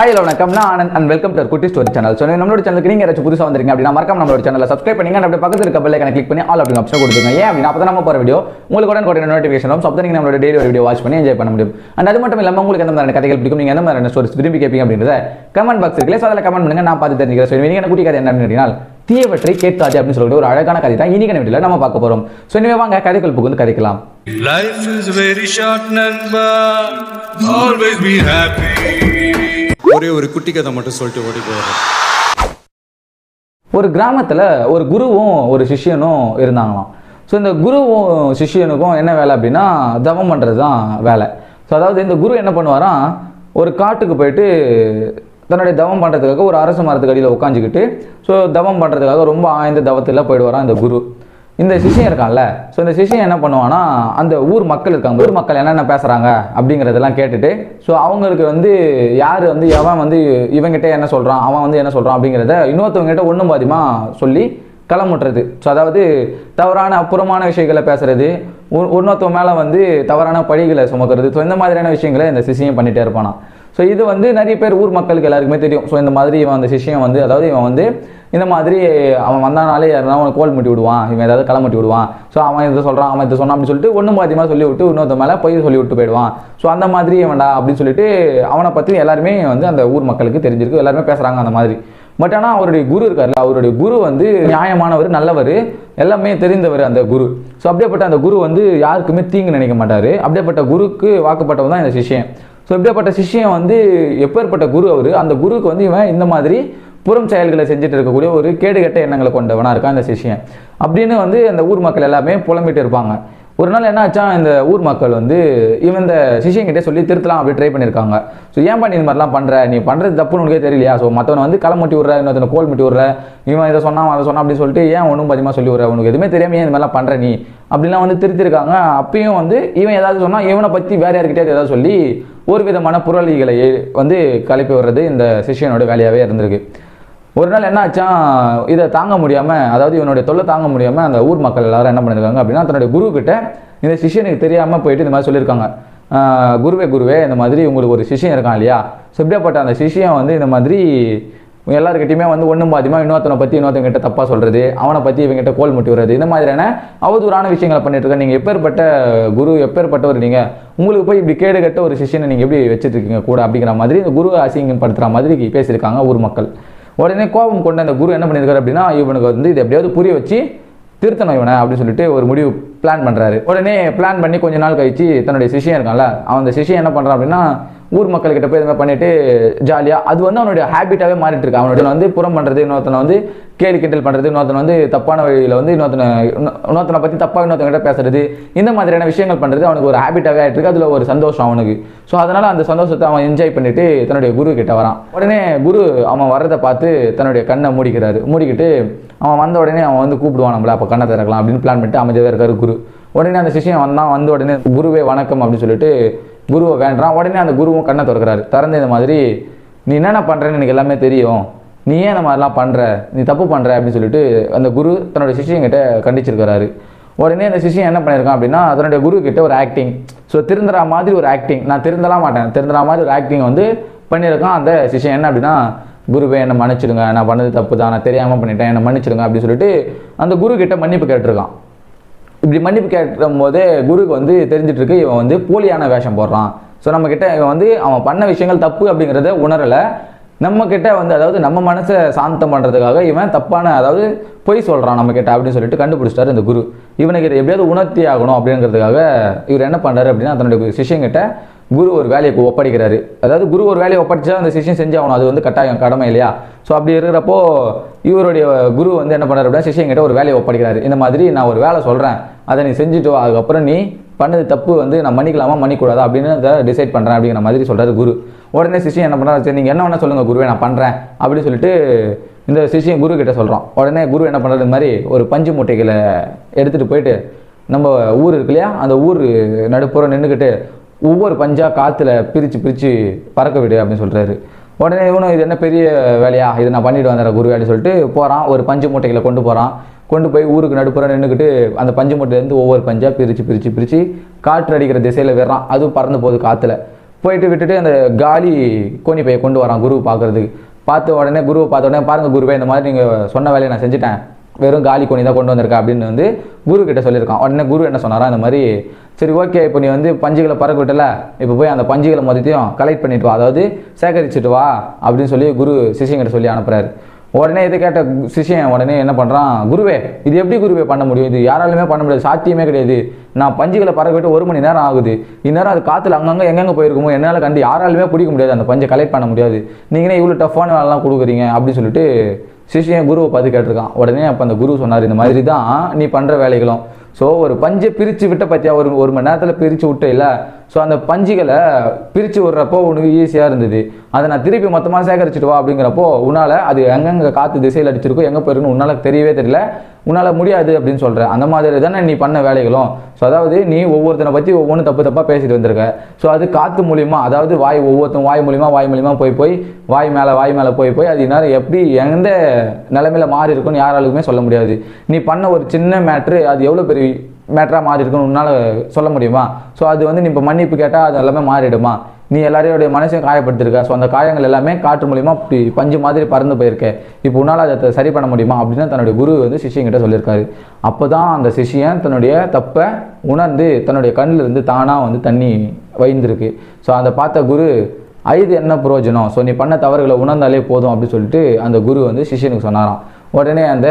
Hi hello வணக்கம். நான் Anand and welcome to Kutti story channel so நம்மளோட சேனலுக்கு நீங்கள் ஏதாச்சும் புதுசாக வந்திருக்கீங்க அப்படின்னா மறக்காம நம்மளோட சேனலை சப்ஸ்கிரைப் பண்ணி அப்படி பக்கத்தில் இருக்க பெல் ஐக்கனை கிளிக் பண்ணி ஆல் அப்படின்னு ஆப்ஷன் கொடுத்துருங்க. ஏன் அப்படின்னா அப்போ நம்ம போகிற வீடியோ உங்களுக்கு உடனே கூட நோட்டிஃபிகேஷன் வரும். ஸோ அப்போ நீங்கள் நம்மளோட டெய்லி ஒரு வீடியோ வாட்ச் பண்ணி என்ஜாய் பண்ண முடியும். அண்ட் அது மட்டும் இல்லாமல் உங்களுக்கு எந்த மாதிரி கதைகள் பிடிக்கும்? நீங்கள் எந்த மாதிரி ஸ்டோரிஸ் விரும்பி கேட்பீங்க அப்படின்றத கமெண்ட் பாக்ஸ் இருக்குல்ல ஸோ அதில் கமெண்ட் பண்ணுங்க. நான் பார்த்து தெரிஞ்சுக்கிறேன். ஸோ நீங்கள் குட்டி கதை என்ன அப்படின்னா தீயவற்றை கேட்காது அப்படின்னு சொல்லிட்டு ஒரு அழகான கதை தான் இன்னைக்கு வீடியோவில் நம்ம பார்க்க போகிறோம் ஸோ இனிமே வாங்க கதைகள் புகுந்து கதைக்கலாம். Life is very short, Nanba. Always be happy. ஒரே ஒரு குட்டி கதை மட்டும் சொல்லிட்டு ஓடி போயிடுறேன் ஒரு கிராமத்தில் ஒரு குருவும் ஒரு சிஷ்யனும் இருந்தாங்களாம். ஸோ இந்த குருவும் சிஷ்யனுக்கும் என்ன வேலை அப்படின்னா தவம் பண்ணுறது தான் வேலை. ஸோ அதாவது இந்த குரு என்ன பண்ணுவாராம் ஒரு காட்டுக்கு போயிட்டு தன்னுடைய தவம் பண்ணுறதுக்காக ஒரு அரசு மரத்துக்கு அடியில் உட்காந்துக்கிட்டு ஸோ தவம் பண்ணுறதுக்காக ரொம்ப ஆய்ந்த தவத்தில் போயிடுவாராம் இந்த குரு. இந்த சிஷியம் இருக்கான்ல. ஸோ இந்த சிஷியம் என்ன பண்ணுவான்னா அந்த ஊர் மக்கள் இருக்காங்க ஊர் மக்கள் என்னென்ன பேசுகிறாங்க அப்படிங்கிறதெல்லாம் கேட்டுட்டு ஸோ அவங்களுக்கு வந்து யார் வந்து எவன் வந்து இவங்கிட்ட என்ன சொல்கிறான் அவன் வந்து என்ன சொல்கிறான் அப்படிங்கிறத இன்னொருத்தவங்ககிட்ட ஒன்றும் பாதியமாக சொல்லி களமுட்டுறது. ஸோ அதாவது தவறான அப்புறமான விஷயங்களை பேசுறது இன்னொருத்தவங்க மேலே வந்து தவறான பழிகளை சுமக்கிறது. ஸோ இந்த மாதிரியான விஷயங்களை இந்த சிஷியம் பண்ணிகிட்டே இருப்பானா ஸோ இது வந்து நிறைய பேர் ஊர் மக்களுக்கு எல்லாருக்குமே தெரியும். ஸோ இந்த மாதிரி இவன் அந்த சிஷியம் வந்து அதாவது இவன் வந்து இந்த மாதிரி அவன் வந்தானாலே யாருனா அவன் கோல் முட்டி விடுவான் இவன் ஏதாவது களமட்டி விடுவான். ஸோ அவன் இதை சொல்கிறான் அவன் இதை சொன்னான் அப்படின்னு சொல்லிட்டு ஒன்றும் பாதியமாக சொல்லி விட்டு இன்னொருத்த மேலே போய் சொல்லி விட்டு போயிடுவான். ஸோ அந்த மாதிரி வேண்டா அப்படின்னு சொல்லிட்டு அவனை பற்றி எல்லாருமே வந்து அந்த ஊர் மக்களுக்கு தெரிஞ்சிருக்கு எல்லாருமே பேசுகிறாங்க அந்த மாதிரி. பட் ஆனால் அவருடைய குரு இருக்கார்ல அவருடைய குரு வந்து நியாயமானவர் நல்லவர் எல்லாமே தெரிந்தவர் அந்த குரு. ஸோ அப்படியேப்பட்ட அந்த குரு வந்து யாருக்குமே தீங்கு நினைக்க மாட்டார். அப்படியேப்பட்ட குருக்கு வாக்குப்பட்டவன் தான் இந்த சிஷ்யன். ஸோ இப்படியாப்பட்ட சிஷியம் வந்து எப்பேற்பட்ட குரு அவர்? அந்த குருவுக்கு வந்து இவன் இந்த மாதிரி புறம் செயல்களை செஞ்சுட்டு இருக்கக்கூடிய ஒரு கேடுகெட்ட எண்ணங்களை கொண்டவனாக இருக்கான் அந்த சிஷியன். அப்படின்னு வந்து அந்த ஊர் மக்கள் எல்லாமே புலம்பிட்டு இருப்பாங்க. ஒரு நாள் என்ன ஆச்சா இந்த ஊர் மக்கள் வந்து இவன் இந்த சிஷியங்கிட்டே சொல்லி திருத்தலாம் அப்படி ட்ரை பண்ணியிருக்காங்க. ஸோ ஏன் பண்ணி இந்த மாதிரிலாம் பண்ணுற நீ பண்ணுறது தப்புன்னு உனக்கே தெரியலையா? ஸோ மற்றவனை வந்து களை விட்ற இன்னொருத்தனை கோல் முட்டி விட்ற இவன் இதை சொன்னான் அதை சொன்னான் அப்படின்னு சொல்லிட்டு ஏன் ஒன்றும் பதிகமாக சொல்லி விட்ற? உனக்கு எதுவுமே தெரியாமல் ஏன் இந்த மாதிரிலாம் பண்ணுற நீ? அப்படிலாம் வந்து திருத்திருக்காங்க அப்பயும் வந்து இவன் ஏதாவது சொன்னால் இவனை பற்றி வேற யார்கிட்டயாவது ஏதாவது சொல்லி ஒரு விதமான புரளிகளை வந்து கலப்பி விடுறது இந்த சிஷியனோட வேலையாகவே இருந்திருக்கு. ஒரு நாள் என்ன ஆச்சான் இதை தாங்க முடியாமல் அதாவது இவனுடைய தொல்லை தாங்க முடியாமல் அந்த ஊர் மக்கள் எல்லாரும் என்ன பண்ணியிருக்காங்க அப்படின்னா தன்னுடைய குரு கிட்ட இந்த சிஷியனுக்கு தெரியாமல் போயிட்டு இந்த மாதிரி சொல்லியிருக்காங்க. குருவே குருவே இந்த மாதிரி உங்களுக்கு ஒரு சிஷியம் இருக்கான் இல்லையா? ஸோ இப்படியாப்பட்ட அந்த சிஷியம் வந்து இந்த மாதிரி எல்லாருக்கிட்டையுமே வந்து ஒன்றும் பாதிமா இன்னொருத்தனை பற்றி இன்னொருத்தங்கிட்ட தப்பாக சொல்கிறது அவனை பற்றி இவங்ககிட்ட கோல் முட்டி வர்றது இந்த மாதிரியான அவதூறான விஷயங்களை பண்ணிட்டு இருக்க நீங்கள் எப்பேற்பட்ட குரு எப்பேற்பட்டவர் நீங்கள் உங்களுக்கு போய் இப்படி கேடு கட்ட ஒரு சிஷியனை நீங்கள் எப்படி வச்சுட்டு இருக்கீங்க கூட அப்படிங்கிற மாதிரி இந்த குரு அசிங்கப்படுத்துகிற மாதிரி பேசியிருக்காங்க ஊர் மக்கள். உடனே கோபம் கொண்ட அந்த குரு என்ன பண்ணியிருக்காரு அப்படின்னா இவனுக்கு வந்து இது எப்படியாவது புரிய வச்சு திருத்தணும் இவனை அப்படின்னு சொல்லிட்டு ஒரு முடிவு பிளான் பண்ணுறாரு உடனே பிளான் பண்ணி கொஞ்ச நாள் கழிச்சு தன்னுடைய சிஷியம் இருக்கான்ல அவன் அந்த சிஷியம் என்ன பண்ணுறான் அப்படின்னா ஊர் மக்கள்கிட்ட போய் இது பண்ணிட்டு ஜாலியாக அது வந்து அவனுடைய ஹேபிட்டாகவே மாறிட்டு இருக்கு. அவனுடைய வந்து புறம் பண்ணுறது இன்னொருத்தனை வந்து கேலி கிண்டல் பண்ணுறது இன்னொருத்தனை வந்து தப்பான வழியில் வந்து இன்னொருத்தனை இன்னொருத்தனை பற்றி தப்பாக இன்னொருத்தங்கிட்ட பேசுறது இந்த மாதிரியான விஷயங்கள் பண்ணுறது அவனுக்கு ஒரு ஹேபிட்டாகவே ஆகிட்டு இருக்கு. அதில் ஒரு சந்தோஷம் அவனுக்கு. ஸோ அதனால் அந்த சந்தோஷத்தை அவன் என்ஜாய் பண்ணிட்டு தன்னுடைய குரு கிட்ட வரான். உடனே குரு அவன் வர்றதை பார்த்து தன்னுடைய கண்ணை மூடிக்கிறாரு. மூடிக்கிட்டு அவன் வந்த உடனே அவன் வந்து கூப்பிடுவான் நம்மள அப்போ கண்ணை திறக்கலாம் அப்படின்னு பிளான் பண்ணிட்டு அமைதியாக இருக்காரு குரு. உடனே அந்த சிஷியம் வந்தான் வந்த உடனே குருவே வணக்கம் அப்படின்னு சொல்லிட்டு குருவை வேண்டாம். உடனே அந்த குருவும் கண்ணை திறக்கிறாரு. திறந்து இந்த மாதிரி நீ என்னென்ன பண்ணுறேன்னு எனக்கு எல்லாமே தெரியும். நீ ஏன் இந்த மாதிரிலாம் பண்ணுற நீ தப்பு பண்ணுற அப்படின்னு சொல்லிட்டு அந்த குரு தன்னோட சிஷியங்கிட்ட கண்டிச்சிருக்கிறாரு. உடனே அந்த சிஷியம் என்ன பண்ணியிருக்கான் அப்படின்னா அதனுடைய குரு கிட்ட ஒரு ஆக்டிங் ஸோ திருந்துற மாதிரி ஒரு ஆக்டிங் நான் திருந்தலாம் மாட்டேன். திருந்துற மாதிரி ஒரு ஆக்டிங் வந்து பண்ணியிருக்கான் அந்த சிஷியம் என்ன அப்படின்னா குருவே என்னை மன்னிச்சிடுங்க நான் பண்ணது தப்பு தான் நான் தெரியாமல் பண்ணிட்டேன் என்னை மன்னிச்சிடுங்க அப்படின்னு சொல்லிட்டு அந்த குரு கிட்ட மன்னிப்பு கேட்டிருக்கான். இப்படி மன்னிப்பு கேட்கும் போதே குருக்கு வந்து தெரிஞ்சிட்டு இருக்கு இவன் வந்து போலியான வேஷம் போடுறான். ஸோ நம்ம கிட்ட இவன் வந்து அவன் பண்ண விஷயங்கள் தப்பு அப்படிங்கிறத உணரலை. நம்ம கிட்ட வந்து அதாவது நம்ம மனசை சாந்தம் பண்ணுறதுக்காக இவன் தப்பான அதாவது பொய் சொல்கிறான் நம்ம கிட்ட அப்படின்னு சொல்லிட்டு கண்டுபிடிச்சிட்டாரு இந்த குரு. இவனுக்கு இதை எப்படியாவது உணர்த்தி ஆகணும் அப்படிங்கிறதுக்காக இவர் என்ன பண்ணுறாரு அப்படின்னா தன்னுடைய சிஷியங்கிட்ட குரு ஒரு வேலையை ஒப்படைக்கிறாரு. அதாவது குரு ஒரு வேலையை ஒப்படைச்சா அந்த சிஷ்யன் செஞ்சாகணும். அது வந்து கட்டாயம் கடமை இல்லையா? ஸோ அப்படி இருக்கிறப்போ இவருடைய குரு வந்து என்ன பண்ணார் அப்படின்னா சிஷ்யங்கிட்ட ஒரு வேலையை ஒப்படைக்கிறாரு. இந்த மாதிரி நான் ஒரு வேலை சொல்கிறேன் அதை நீ செஞ்சுட்டு அதுக்கப்புறம் நீ பண்ணது தப்பு வந்து நான் மன்னிக்கலாமா மன்னிக்கூடாதா அப்படின்னு அதை டிசைட் பண்ணுறேன் அப்படிங்கிற மாதிரி சொல்கிறாரு குரு. உடனே சிஷியம் என்ன பண்ணுறாரு சரி நீங்கள் என்ன வேணால் சொல்லுங்கள் குருவே நான் பண்ணுறேன் அப்படின்னு சொல்லிட்டு இந்த சிஷ்யன் குரு கிட்ட சொல்கிறோம் உடனே குரு என்ன பண்ணுறது இந்த மாதிரி ஒரு பஞ்சு மூட்டைகளை எடுத்துகிட்டு போயிட்டு நம்ம ஊர் இருக்கு இல்லையா? அந்த ஊர் நடுப்புறம் நின்றுக்கிட்டு ஒவ்வொரு பஞ்சாக காற்றுல பிரித்து பிரித்து பறக்க விடு அப்படின்னு சொல்கிறாரு உடனே இவனும் இது என்ன பெரிய வேலையா? இதை நான் பண்ணிட்டு வந்துடுறேன் குரு அப்படின்னு சொல்லிட்டு போகிறான் ஒரு பஞ்சு மூட்டைகளை கொண்டு போகிறான் கொண்டு போய் ஊருக்கு நடுப்புற நின்றுக்கிட்டு அந்த பஞ்சு மூட்டையிலேருந்து ஒவ்வொரு பஞ்சாக பிரித்து பிரித்து பிரித்து காற்று அடிக்கிற திசையில் விடுறான். அதுவும் பறந்து போகுது காற்றுல போயிட்டு விட்டுட்டு அந்த காலி கோணி பையை கொண்டு வரான் குரு பார்க்கறதுக்கு. பார்த்த உடனே குருவை பார்த்த உடனே பாருங்கள் குருவே இந்த மாதிரி நீங்கள் சொன்ன வேலையை நான் செஞ்சுட்டேன். வெறும் காலி கோணி தான் கொண்டு வந்திருக்கேன் அப்படின்னு வந்து குரு கிட்ட சொல்லியிருக்கான். உடனே குரு என்ன சொன்னாரா இந்த மாதிரி சரி ஓகே இப்போ நீ வந்து பஞ்சுகளை பறக்க விட்டல இப்போ போய் அந்த பஞ்சுகளை மொத்தத்தையும் கலெக்ட் பண்ணிட்டு வா அதாவது சேகரிச்சுட்டு வா அப்படின்னு சொல்லி குரு சிஷியங்கிட்ட சொல்லி அனுப்புறாரு. உடனே இதை கேட்ட சிஷியன் உடனே என்ன பண்ணுறான் குருவே இது எப்படி குருவே பண்ண முடியும்? இது யாராலுமே பண்ண முடியாது சாத்தியமே கிடையாது. நான் பஞ்சுகளை பறக்க விட்டு ஒரு மணி நேரம் ஆகுது. இந்நேரம் அது காற்றுல அங்கங்கே எங்கெங்கே போயிருக்குமோ என்னால் கண்டு யாராலுமே பிடிக்க முடியாது அந்த பஞ்சை கலெக்ட் பண்ண முடியாது. நீங்களே இவ்வளோ டஃப்பான வேலைலாம் கொடுக்குறீங்க அப்படின்னு சொல்லிட்டு சிஷியன் குருவை பார்த்து கேட்டிருக்கான். உடனே அப்போ அந்த குரு சொன்னார் இந்த மாதிரி தான் நீ பண்ணுற வேலைகளும். ஸோ ஒரு பஞ்சை பிரித்து விட்ட பற்றியா ஒரு ஒரு மணி நேரத்தில் பிரித்து விட்ட இல்லை? ஸோ அந்த பஞ்சுகளை பிரித்து விடுறப்போ உனக்கு ஈஸியாக இருந்தது. அதை நான் திருப்பி மொத்தமாக சேகரிச்சுட்டு வா அப்படிங்கிறப்போ உன்னால் அது எங்கெங்கே காற்று திசையில் அடிச்சிருக்கோ எங்கே போயிருக்குன்னு உன்னால் தெரியவே தெரியல. உன்னால் முடியாது அப்படின்னு சொல்கிறேன் அந்த மாதிரி தானே நீ பண்ண வேலைகளும். ஸோ அதாவது நீ ஒவ்வொருத்தனை பற்றி ஒவ்வொன்றும் தப்பு தப்பாக பேசிட்டு வந்திருக்க. ஸோ அது காற்று மூலியமாக அதாவது வாய் ஒவ்வொருத்தன் வாய் மூலியமாக வாய் மூலியமாக போய் போய் வாய் மேலே வாய் மேலே போய் போய் அது நேரம் எப்படி எந்த நிலமையில மாறி இருக்குன்னு யாராலுக்குமே சொல்ல முடியாது. நீ பண்ண ஒரு சின்ன மேட்ரு அது எவ்வளோ பெரிய மேட்டராக மாறி இருக்குன்னு உன்னால் சொல்ல முடியுமா? ஸோ அது வந்து நீ இப்போ மன்னிப்பு கேட்டால் அது எல்லாமே மாறிடுமா? நீ எல்லாரையோடைய மனசையும் காயப்படுத்திருக்க. ஸோ அந்த காயங்கள் எல்லாமே காற்று மூலியமாக இப்படி பஞ்சு மாதிரி பறந்து போயிருக்க. இப்போ உன்னால் அதை சரி பண்ண முடியுமா? அப்படின்னு தன்னுடைய குரு வந்து சிஷியங்கிட்ட சொல்லியிருக்காரு. அப்போ தான் அந்த சிஷியன் தன்னுடைய தப்பை உணர்ந்து தன்னுடைய கண்ணில் இருந்து தானாக வந்து தண்ணி வைந்திருக்கு ஸோ அதை பார்த்த குரு ஐது என்ன பிரயோஜனம் ஸோ நீ பண்ண தவறுகளை உணர்ந்தாலே போதும் அப்படின்னு சொல்லிட்டு அந்த குரு வந்து சிஷியனுக்கு சொன்னாராம். உடனே அந்த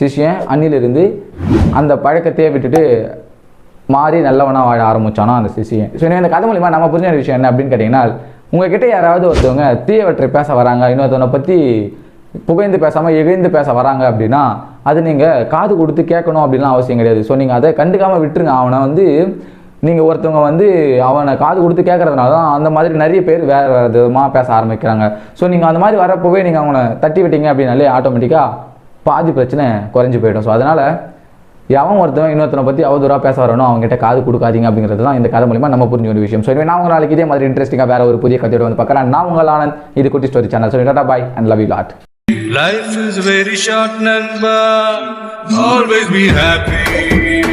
சிஷியன் அன்னிலிருந்து அந்த பழக்கத்தையே விட்டுட்டு மாறி நல்லவனாக வாழ ஆரம்பித்தானோ அந்த சிசியன் ஸோ இந்த கதை மூலிமா நம்ம புரிஞ்ச விஷயம் என்ன அப்படின்னு கேட்டிங்கன்னா உங்ககிட்ட யாராவது ஒருத்தவங்க தீயவற்றை பேச வராங்க இன்னொருத்தவனை பற்றி புகைந்து பேசாமல் இகழ்ந்து பேச வராங்க அப்படின்னா அது நீங்கள் காது கொடுத்து கேட்கணும் அப்படின்லாம் அவசியம் கிடையாது. ஸோ நீங்கள் அதை கண்டுக்காமல் விட்டுருங்க. அவனை வந்து நீங்கள் ஒருத்தவங்க வந்து அவனை காது கொடுத்து கேட்கறதுனால தான் அந்த மாதிரி நிறைய பேர் வேறு வேறு விதமாக பேச ஆரம்பிக்கிறாங்க. ஸோ நீங்கள் அந்த மாதிரி வரப்போவே நீங்கள் அவனை தட்டி விட்டீங்க அப்படின்னாலே ஆட்டோமேட்டிக்காக பாதி பிரச்சனை குறைஞ்சி போயிடும். ஸோ அதனால் எவன் ஒருத்தவன் இன்னொருத்தனை பற்றி அவதூறாக பேச வரணும். அவங்ககிட்ட காது கொடுக்காதீங்க அப்படிங்கிறது தான் இந்த கதை மூலியமா நம்ம புரிஞ்ச ஒரு விஷயம். ஸோ நான் உங்க நாளைக்கு இதே மாதிரி இன்ட்ரெஸ்டிங்காக வேற ஒரு புதிய கதையோட வந்து பார்க்குறேன். நான் உங்கள் ஆனந்த் இது Kutti story channel so tata bye and love you lot Life is very short, Nanba. Always be happy.